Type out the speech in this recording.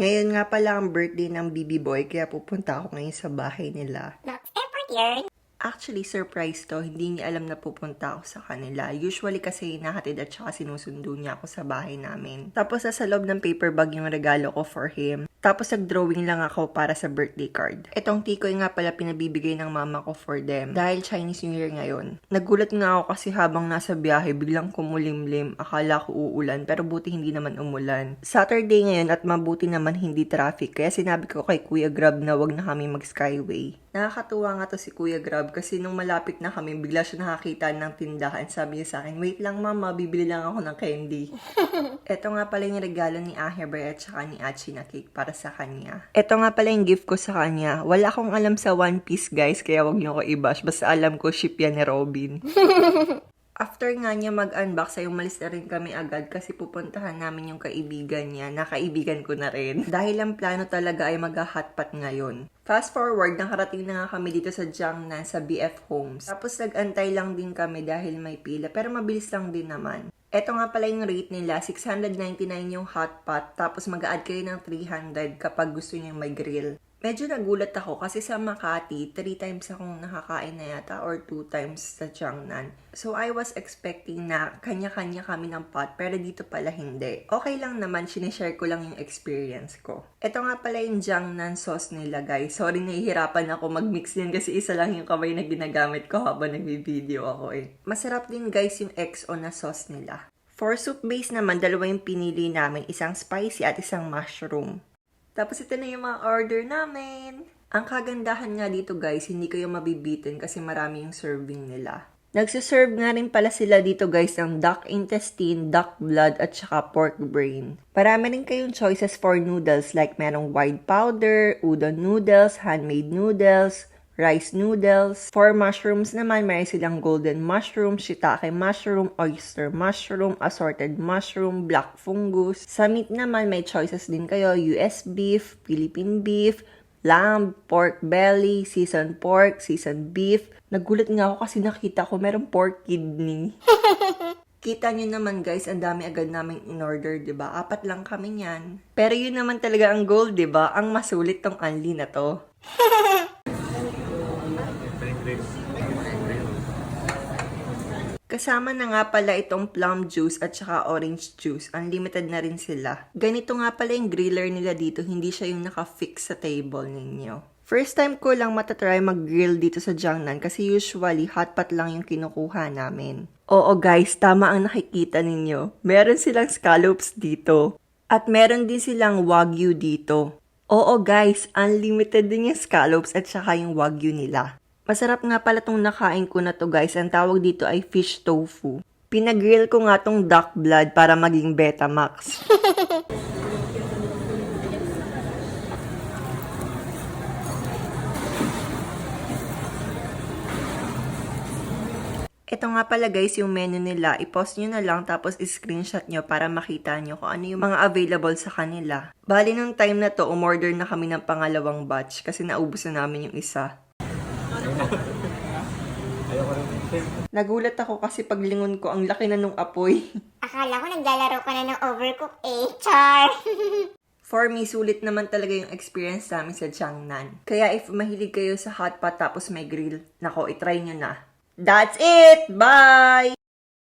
Ngayon nga pala ang birthday ng BB Boy, kaya pupunta ako ngayon sa bahay nila. Effort yun. Actually, surprise to. Hindi niya alam na pupunta ako sa kanila. Usually kasi hinahatid at saka sinusundo niya ako sa bahay namin. Tapos sa loob ng paper bag yung regalo ko for him. Tapos nag-drawing lang ako para sa birthday card. Etong tikoy nga pala pinabibigay ng mama ko for them. Dahil Chinese New Year ngayon. Nagulat nga ako kasi habang nasa biyahe, biglang kumulimlim. Akala ko uulan, pero buti hindi naman umulan. Saturday ngayon at mabuti naman hindi traffic. Kaya sinabi ko kay Kuya Grab na wag na kami mag-skyway. Nakakatuwa nga to si Kuya Grab kasi nung malapit na kami, bigla siya nakakita ng tindahan. Sabi niya sa akin, wait lang mama, bibili lang ako ng candy. Ito nga pala yung regalo ni Aheber at saka ni Achi na cake para sa kanya. Ito nga pala yung gift ko sa kanya. Wala akong alam sa One Piece guys, kaya wag niyo ko i-bash. Basta alam ko ship yan ni Robin. After nga niya mag-unbox ay umalis na rin kami agad kasi pupuntahan namin yung kaibigan niya na kaibigan ko na rin. Dahil ang plano talaga ay mag-hotpot ngayon. Fast forward, nakarating na nga kami dito sa Jiangnan sa BF Homes. Tapos nag-antay lang din kami dahil may pila pero mabilis lang din naman. Eto nga pala yung rate nila, 699 yung hot pot, tapos mag-add kayo ng 300 kapag gusto niyo may grill. Medyo nagulat ako kasi sa Makati, 3 times akong nakakain na yata or 2 times sa Jiangnan. So I was expecting na kanya-kanya kami ng pot pero dito pala hindi. Okay lang naman, sinishare ko lang yung experience ko. Ito nga pala yung Jiangnan sauce nila guys. Sorry nahihirapan ako mag-mix din kasi isa lang yung kamay na ginagamit ko habang nagbi-video ako eh. Masarap din guys yung XO na sauce nila. For soup base naman, dalawa yung pinili namin. Isang spicy at isang mushroom. Tapos ito na yung mga order namin. Ang kagandahan nga dito guys, hindi kayo mabibitin kasi marami yung serving nila. Nagsiserve nga rin pala sila dito guys ng duck intestine, duck blood at saka pork brain. Marami rin kayong choices for noodles like merong white powder, udon noodles, handmade noodles, rice noodles. For mushrooms naman, meron silang golden mushroom, shiitake mushroom, oyster mushroom, assorted mushroom, black fungus. Sa meat naman, may choices din kayo, US beef, Philippine beef, lamb, pork belly, seasoned pork, seasoned beef. Nagulat nga ako kasi nakita ko merong pork kidney. Kita nyo naman guys, ang dami agad namin in-order, 'di ba? Apat lang kami niyan. Pero yun naman talaga ang goal, 'di ba? Ang masulit tong Anli na to. Kasama na nga pala itong plum juice at saka orange juice. Unlimited na rin sila. Ganito nga pala yung griller nila dito. Hindi siya yung naka-fix sa table ninyo. First time ko lang matatry mag-grill dito sa Jiangnan kasi usually hotpot lang yung kinukuha namin. Oo guys, tama ang nakikita ninyo. Meron silang scallops dito. At meron din silang wagyu dito. Oo guys, unlimited din yung scallops at saka yung wagyu nila. Masarap nga pala tong nakain ko na to guys. Ang tawag dito ay fish tofu. Pinagrill ko nga tong duck blood para maging Betamax. Ito nga pala guys yung menu nila. I-post nyo na lang tapos i-screenshot nyo para makita nyo kung ano yung mga available sa kanila. Bali nung time na to, umorder na kami ng pangalawang batch kasi naubos na namin yung isa. Nagulat ako kasi paglingon ko, ang laki na nung apoy. Akala ko naglalaro ka na ng overcook eh. Char! For me, sulit naman talaga yung experience namin sa Jiangnan. Kaya if mahilig kayo sa hot pot tapos may grill, nako, itry nyo na. That's it! Bye!